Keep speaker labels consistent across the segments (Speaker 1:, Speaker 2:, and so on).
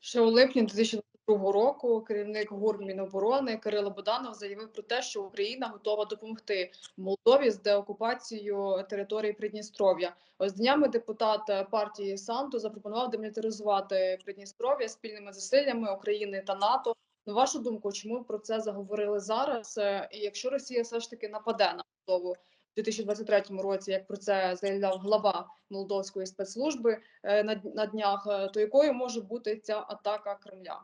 Speaker 1: Ще у липні 2022 року керівник ГУР Міноборони Кирило Буданов заявив про те, що Україна готова допомогти Молдові з деокупацією території Придністров'я. Ось днями депутат партії Санто запропонував демілітаризувати Придністров'я спільними зусиллями України та НАТО. На вашу думку, чому про це заговорили зараз? І якщо Росія все ж таки нападе на Молдову в 2023 році, як про це заявляв глава молдовської спецслужби е, на, днях, е, то якою може бути ця атака Кремля?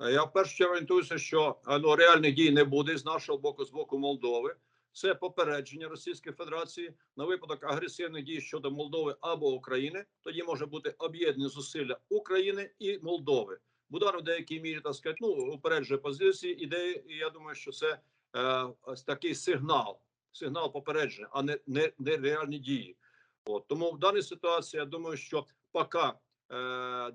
Speaker 2: Е, Я в першу чергу орієнтуюся, що ну, реальних дій не буде з нашого боку, з боку Молдови. Це попередження Російської Федерації на випадок агресивних дій щодо Молдови або України. Тоді може бути об'єднані зусилля України і Молдови. Будар в деякій мірі так сказати, ну упереджує позиції ідеї. І я думаю, що це е, такий сигнал, сигнал попередження, а не, не, не реальні дії. От тому в даній ситуації я думаю, що поки е,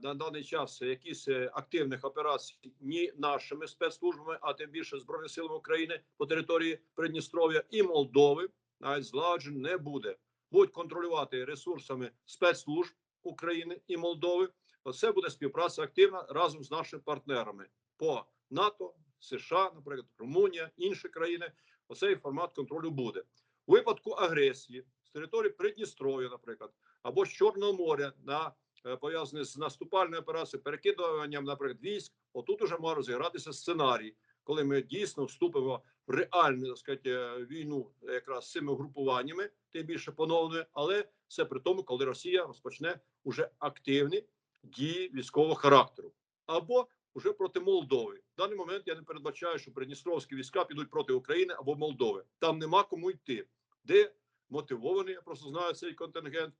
Speaker 2: на даний час якісь е, активних операцій ні нашими спецслужбами, а тим більше збройними силами України по території Придністров'я і Молдови, навіть злагоджень не буде. Будуть контролювати ресурсами спецслужб України і Молдови. Оце буде співпраця активна разом з нашими партнерами по НАТО, США, наприклад, Румунія, інші країни. Оцей формат контролю буде у випадку агресії з території Придністров'я, наприклад, або з Чорного моря на е, пов'язані з наступальною операцією, перекидуванням, наприклад, військ. Отут уже може розігратися сценарій, коли ми дійсно вступимо в реальну так сказати, е, війну якраз з цими групуваннями, тим більше поновленою, але це при тому, коли Росія розпочне уже активні дії військового характеру або вже проти Молдови. В даний момент я не передбачаю, що придністровські війська підуть проти України або Молдови. Там нема кому йти. Де мотивований, я просто знаю цей контингент,